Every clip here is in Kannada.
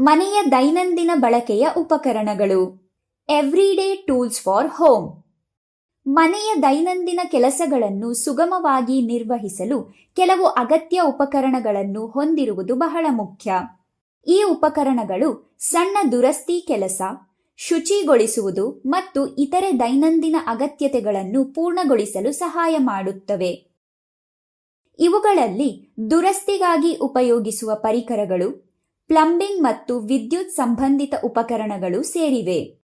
ಮನೆಯ ದೈನಂದಿನ ಬಳಕೆಯ ಉಪಕರಣಗಳು. ಎವ್ರಿಡೇ ಟೂಲ್ಸ್ ಫಾರ್ ಹೋಮ್ ಮನೆಯ ದೈನಂದಿನ ಕೆಲಸಗಳನ್ನು ಸುಗಮವಾಗಿ ನಿರ್ವಹಿಸಲು ಕೆಲವು ಅಗತ್ಯ ಉಪಕರಣಗಳನ್ನು ಹೊಂದಿರುವುದು ಬಹಳ ಮುಖ್ಯ. ಈ ಉಪಕರಣಗಳು ಸಣ್ಣ ದುರಸ್ತಿ ಕೆಲಸ, ಶುಚಿಗೊಳಿಸುವುದು ಮತ್ತು ಇತರೆ ದೈನಂದಿನ ಅಗತ್ಯತೆಗಳನ್ನು ಪೂರ್ಣಗೊಳಿಸಲು ಸಹಾಯ ಮಾಡುತ್ತವೆ. ಇವುಗಳಲ್ಲಿ ದುರಸ್ತಿಗಾಗಿ ಉಪಯೋಗಿಸುವ ಪರಿಕರಗಳು ಪ್ಲಂಬಿಂಗ್ ಮತ್ತು ವಿದ್ಯುತ್ ಸಂಬಂಧಿತ ಉಪಕರಣಗಳು ಸೇರಿವೆ.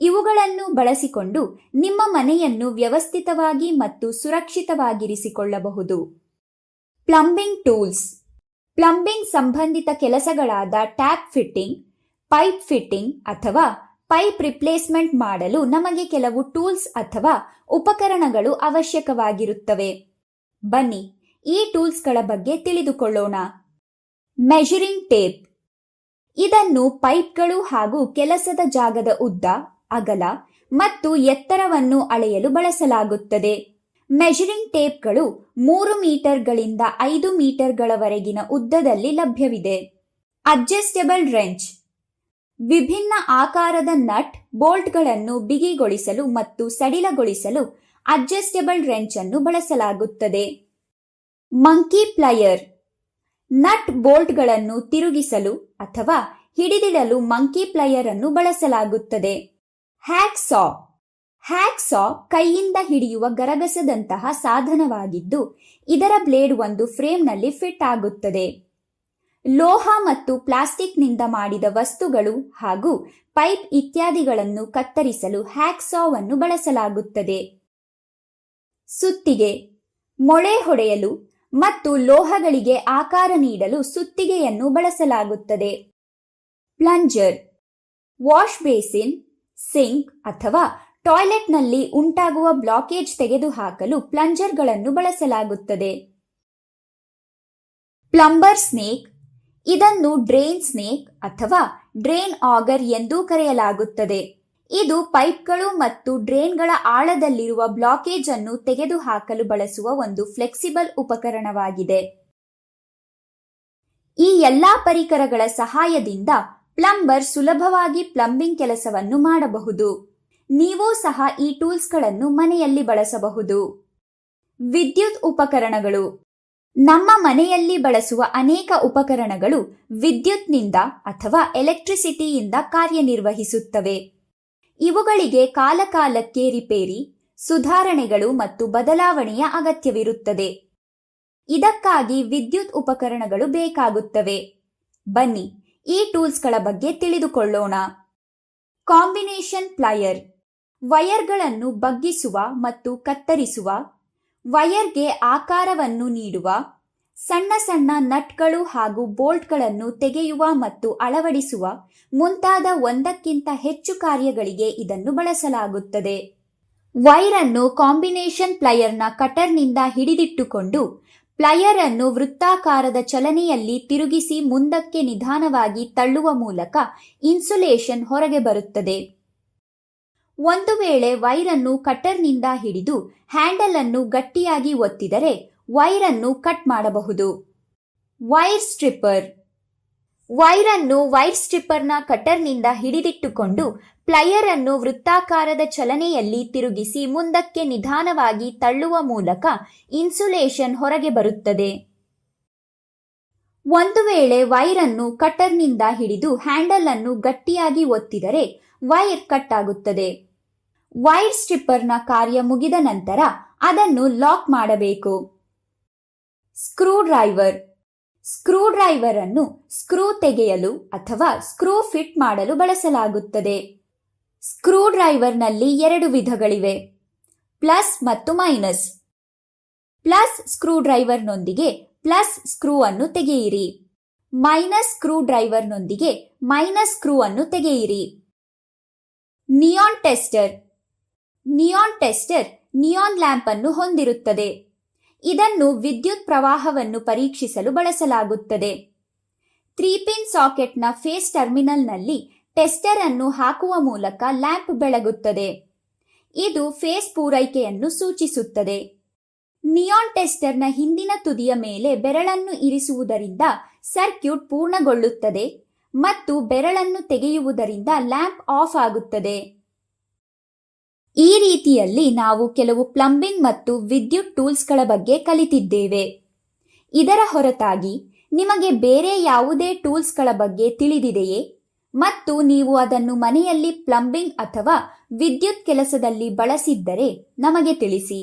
ಇವುಗಳನ್ನು ಬಳಸಿಕೊಂಡು ನಿಮ್ಮ ಮನೆಯನ್ನು ವ್ಯವಸ್ಥಿತವಾಗಿ ಮತ್ತು ಸುರಕ್ಷಿತವಾಗಿರಿಸಿಕೊಳ್ಳಬಹುದು. Plumbing tools. ಪ್ಲಂಬಿಂಗ್ ಸಂಬಂಧಿತ ಕೆಲಸಗಳಾದ ಟ್ಯಾಪ್ ಫಿಟ್ಟಿಂಗ್, ಪೈಪ್ ಫಿಟ್ಟಿಂಗ್ ಅಥವಾ ಪೈಪ್ ರಿಪ್ಲೇಸ್ಮೆಂಟ್ ಮಾಡಲು ನಮಗೆ ಕೆಲವು ಟೂಲ್ಸ್ ಅಥವಾ ಉಪಕರಣಗಳು ಅವಶ್ಯಕವಾಗಿರುತ್ತವೆ. ಬನ್ನಿ ಈ ಟೂಲ್ಸ್ಗಳ ಬಗ್ಗೆ ತಿಳಿದುಕೊಳ್ಳೋಣ. ಮೆಜರಿಂಗ್ ಟೇಪ್ ಇದನ್ನು ಪೈಪ್ಗಳು ಹಾಗೂ ಕೆಲಸದ ಜಾಗದ ಉದ್ದ, ಅಗಲ ಮತ್ತು ಎತ್ತರವನ್ನು ಅಳೆಯಲು ಬಳಸಲಾಗುತ್ತದೆ. ಮೆಜರಿಂಗ್ ಟೇಪ್ಗಳು ಮೂರು ಮೀಟರ್ಗಳಿಂದ ಐದು ಮೀಟರ್ಗಳವರೆಗಿನ ಉದ್ದದಲ್ಲಿ ಲಭ್ಯವಿದೆ. ಅಡ್ಜಸ್ಟಬಲ್ ರೆಂಚ್ ವಿಭಿನ್ನ ಆಕಾರದ ನಟ್ ಬೋಲ್ಟ್ಗಳನ್ನು ಬಿಗಿಗೊಳಿಸಲು ಮತ್ತು ಸಡಿಲಗೊಳಿಸಲು ಅಡ್ಜಸ್ಟಬಲ್ ರೆಂಚ್ ಅನ್ನು ಬಳಸಲಾಗುತ್ತದೆ. ಮಂಕಿ ಪ್ಲಯರ್ ನಟ್ ಬೋಲ್ಟ್ಗಳನ್ನು ತಿರುಗಿಸಲು ಅಥವಾ ಹಿಡಿದಿಡಲು ಮಂಕಿ ಪ್ಲಯರ್ ಅನ್ನು ಬಳಸಲಾಗುತ್ತದೆ. ಹ್ಯಾಕ್ ಸಾ ಹ್ಯಾಕ್ ಸಾ ಕೈಯಿಂದ ಹಿಡಿಯುವ ಗರಗಸದಂತಹ ಸಾಧನವಾಗಿದ್ದು, ಇದರ ಬ್ಲೇಡ್ ಒಂದು ಫ್ರೇಮ್ನಲ್ಲಿ ಫಿಟ್ ಆಗುತ್ತದೆ. ಲೋಹ ಮತ್ತು ಪ್ಲಾಸ್ಟಿಕ್ನಿಂದ ಮಾಡಿದ ವಸ್ತುಗಳು ಹಾಗೂ ಪೈಪ್ ಇತ್ಯಾದಿಗಳನ್ನು ಕತ್ತರಿಸಲು ಹ್ಯಾಕ್ ಸಾವನ್ನು ಬಳಸಲಾಗುತ್ತದೆ. ಸುತ್ತಿಗೆ ಮೊಳೆ ಹೊಡೆಯಲು ಮತ್ತು ಲೋಹಗಳಿಗೆ ಆಕಾರ ನೀಡಲು ಸುತ್ತಿಗೆಯನ್ನು ಬಳಸಲಾಗುತ್ತದೆ. ಪ್ಲಂಜರ್ ವಾಶ್ ಬೇಸಿನ್, ಸಿಂಕ್ ಅಥವಾ ಟಾಯ್ಲೆಟ್ನಲ್ಲಿ ಉಂಟಾಗುವ ಬ್ಲಾಕೇಜ್ ತೆಗೆದುಹಾಕಲು ಪ್ಲಂಜರ್ಗಳನ್ನು ಬಳಸಲಾಗುತ್ತದೆ. ಪ್ಲಂಬರ್ ಸ್ನೇಕ್, ಇದನ್ನು ಡ್ರೈನ್ ಸ್ನೇಕ್ ಅಥವಾ ಡ್ರೈನ್ ಆಗರ್ ಎಂದೂ ಕರೆಯಲಾಗುತ್ತದೆ. ಇದು ಪೈಪ್ಗಳು ಮತ್ತು ಡ್ರೇನ್ಗಳ ಆಳದಲ್ಲಿರುವ ಬ್ಲಾಕೇಜ್ ಅನ್ನು ತೆಗೆದುಹಾಕಲು ಬಳಸುವ ಒಂದು ಫ್ಲೆಕ್ಸಿಬಲ್ ಉಪಕರಣವಾಗಿದೆ. ಈ ಎಲ್ಲಾ ಪರಿಕರಗಳ ಸಹಾಯದಿಂದ ಪ್ಲಂಬರ್ ಸುಲಭವಾಗಿ ಪ್ಲಂಬಿಂಗ್ ಕೆಲಸವನ್ನು ಮಾಡಬಹುದು. ನೀವು ಸಹ ಈ ಟೂಲ್ಸ್ಗಳನ್ನು ಮನೆಯಲ್ಲಿ ಬಳಸಬಹುದು. ವಿದ್ಯುತ್ ಉಪಕರಣಗಳು. ನಮ್ಮ ಮನೆಯಲ್ಲಿ ಬಳಸುವ ಅನೇಕ ಉಪಕರಣಗಳು ವಿದ್ಯುತ್ನಿಂದ ಅಥವಾ ಎಲೆಕ್ಟ್ರಿಸಿಟಿಯಿಂದ ಕಾರ್ಯನಿರ್ವಹಿಸುತ್ತವೆ. ಇವುಗಳಿಗೆ ಕಾಲಕಾಲಕ್ಕೆ ರಿಪೇರಿ, ಸುಧಾರಣೆಗಳು ಮತ್ತು ಬದಲಾವಣೆಯ ಅಗತ್ಯವಿರುತ್ತದೆ. ಇದಕ್ಕಾಗಿ ವಿದ್ಯುತ್ ಉಪಕರಣಗಳು ಬೇಕಾಗುತ್ತವೆ. ಬನ್ನಿ, ಈ ಟೂಲ್ಸ್ಗಳ ಬಗ್ಗೆ ತಿಳಿದುಕೊಳ್ಳೋಣ. Combination plier. ವಯರ್ಗಳನ್ನು ಬಗ್ಗಿಸುವ ಮತ್ತು ಕತ್ತರಿಸುವ ವಯರ್ಗೆ ಆಕಾರವನ್ನು ನೀಡುವ ಸಣ್ಣ ಸಣ್ಣ ನಟ್ಗಳು ಹಾಗೂ ಬೋಲ್ಟ್ಗಳನ್ನು ತೆಗೆಯುವ ಮತ್ತು ಅಳವಡಿಸುವ ಮುಂತಾದ ಒಂದಕ್ಕಿಂತ ಹೆಚ್ಚು ಕಾರ್ಯಗಳಿಗೆ ಇದನ್ನು ಬಳಸಲಾಗುತ್ತದೆ. ವೈರ್ ಅನ್ನು ಕಾಂಬಿನೇಷನ್ ಪ್ಲಯರ್ನ ಕಟರ್ನಿಂದ ಹಿಡಿದಿಟ್ಟುಕೊಂಡು ಪ್ಲಯರ್ ಅನ್ನು ವೃತ್ತಾಕಾರದ ಚಲನೆಯಲ್ಲಿ ತಿರುಗಿಸಿ ಮುಂದಕ್ಕೆ ನಿಧಾನವಾಗಿ ತಳ್ಳುವ ಮೂಲಕ ಇನ್ಸುಲೇಷನ್ ಹೊರಗೆ ಬರುತ್ತದೆ. ಒಂದು ವೇಳೆ ವೈರನ್ನು ಕಟರ್ನಿಂದ ಹಿಡಿದು ಹ್ಯಾಂಡಲ್ ಅನ್ನು ಗಟ್ಟಿಯಾಗಿ ಒತ್ತಿದರೆ ವೈರ್ ಅನ್ನು ಕಟ್ ಮಾಡಬಹುದು. Wire stripper. ವೈರ್ ಅನ್ನು ವೈರ್ ಸ್ಟ್ರಿಪ್ಪರ್ನ ಕಟರ್ನಿಂದ ಹಿಡಿದಿಟ್ಟುಕೊಂಡು ಪ್ಲಯರ್ ಅನ್ನು ವೃತ್ತಾಕಾರದ ಚಲನೆಯಲ್ಲಿ ತಿರುಗಿಸಿ ಮುಂದಕ್ಕೆ ನಿಧಾನವಾಗಿ ತಳ್ಳುವ ಮೂಲಕ ಇನ್ಸುಲೇಷನ್ ಹೊರಗೆ ಬರುತ್ತದೆ. ಒಂದು ವೇಳೆ ವೈರ್ ಅನ್ನು ಕಟರ್ನಿಂದ ಹಿಡಿದು ಹ್ಯಾಂಡಲ್ ಅನ್ನು ಗಟ್ಟಿಯಾಗಿ ಒತ್ತಿದರೆ ವೈರ್ ಕಟ್ ಆಗುತ್ತದೆ ವೈರ್ ಸ್ಟ್ರಿಪ್ಪರ್ನ ಕಾರ್ಯ ಮುಗಿದ ನಂತರ ಅದನ್ನು ಲಾಕ್ ಮಾಡಬೇಕು. ಸ್ಕ್ರೂ ಡ್ರೈವರ್ ಸ್ಕ್ರೂ ಡ್ರೈವರ್ ಅನ್ನು ಸ್ಕ್ರೂ ತೆಗೆಯಲು ಅಥವಾ ಸ್ಕ್ರೂ ಫಿಟ್ ಮಾಡಲು ಬಳಸಲಾಗುತ್ತದೆ. ಸ್ಕ್ರೂ ಡ್ರೈವರ್ನಲ್ಲಿ ಎರಡು ವಿಧಗಳಿವೆ. ಪ್ಲಸ್ ಮತ್ತು ಮೈನಸ್. ಪ್ಲಸ್ ಸ್ಕ್ರೂ ಡ್ರೈವರ್ನೊಂದಿಗೆ ಪ್ಲಸ್ ಸ್ಕ್ರೂ ಅನ್ನು ತೆಗೆಯಿರಿ. ಮೈನಸ್ ಸ್ಕ್ರೂ ಡ್ರೈವರ್ನೊಂದಿಗೆ ಮೈನಸ್ ಸ್ಕ್ರೂ ಅನ್ನು ತೆಗೆಯಿರಿ. Neon tester. Neon tester neon lamp ಅನ್ನು ಹೊಂದಿರುತ್ತದೆ. ಇದನ್ನು ವಿದ್ಯುತ್ ಪ್ರವಾಹವನ್ನು ಪರೀಕ್ಷಿಸಲು ಬಳಸಲಾಗುತ್ತದೆ. ತ್ರೀ ಪಿನ್ ಸಾಕೆಟ್ನ ಫೇಸ್ ಟರ್ಮಿನಲ್ನಲ್ಲಿ ಟೆಸ್ಟರ್ ಅನ್ನು ಹಾಕುವ ಮೂಲಕ ಲ್ಯಾಂಪ್ ಬೆಳಗುತ್ತದೆ. ಇದು ಫೇಸ್ ಪೂರೈಕೆಯನ್ನು ಸೂಚಿಸುತ್ತದೆ. ನಿಯಾನ್ ಟೆಸ್ಟರ್ನ ಹಿಂದಿನ ತುದಿಯ ಮೇಲೆ ಬೆರಳನ್ನು ಇರಿಸುವುದರಿಂದ ಸರ್ಕ್ಯೂಟ್ ಪೂರ್ಣಗೊಳ್ಳುತ್ತದೆ ಮತ್ತು ಬೆರಳನ್ನು ತೆಗೆಯುವುದರಿಂದ ಲ್ಯಾಂಪ್ ಆಫ್ ಆಗುತ್ತದೆ. ಈ ರೀತಿಯಲ್ಲಿ ನಾವು ಕೆಲವು ಪ್ಲಂಬಿಂಗ್ ಮತ್ತು ವಿದ್ಯುತ್ ಟೂಲ್ಸ್ಗಳ ಬಗ್ಗೆ ಕಲಿತಿದ್ದೇವೆ. ಇದರ ಹೊರತಾಗಿ ನಿಮಗೆ ಬೇರೆ ಯಾವುದೇ ಟೂಲ್ಸ್ಗಳ ಬಗ್ಗೆ ತಿಳಿದಿದೆಯೇ? ಮತ್ತು ನೀವು ಅದನ್ನು ಮನೆಯಲ್ಲಿ ಪ್ಲಂಬಿಂಗ್ ಅಥವಾ ವಿದ್ಯುತ್ ಕೆಲಸದಲ್ಲಿ ಬಳಸಿದ್ದರೆ ನಮಗೆ ತಿಳಿಸಿ.